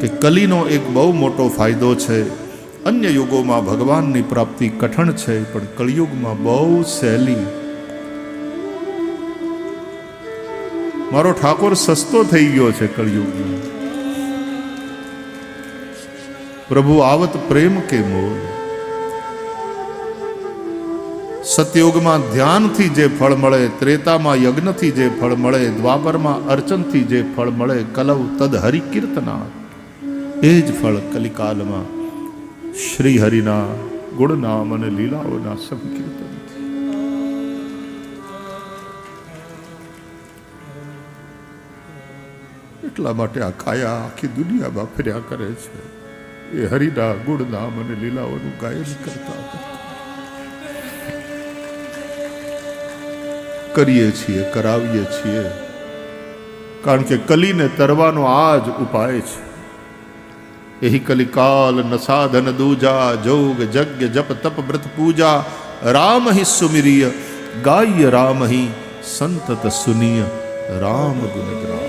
કે કલીનો એક બહુ મોટો ફાયદો છે. અન્ય યુગોમાં ભગવાનની પ્રાપ્તિ કઠણ છે, પણ કળિયુગમાં બહુ સહેલી. મારો ઠાકોર સસ્તો થઈ ગયો છે કળિયુગમાં. પ્રભુ આવત પ્રેમ કે મોલ સતયુગમાં ધ્યાનથી જે ફળ મળે, ત્રેતામાં યજ્ઞથી જે ફળ મળે, દ્વાપરમાં અર્ચનથી જે ફળ મળે કલવ તદ હરિ કીર્તના એ જ ફળ કલિકાલમાં શ્રી હરિના ગુણનામ અને લીલાઓના સંકીર્તન એટલા માટે આ કાયા આખી દુનિયામાં ફર્યા કરે છે. એ હરિના ગુણનામ અને લીલાઓનું ગાયન કરતા. કરીએ છીએ, કરાવીએ છીએ. કારણ કે કલીને તરવાનો આ જ ઉપાય છે. એહી કલિકાલ ન સાધન દૂજા, જોગ, જગ્ય, જપ, તપ, વ્રત, પૂજા રામ હિ સુમિરિય, ગાય રામ હિ સંતત સુનિય, રામ ગુણ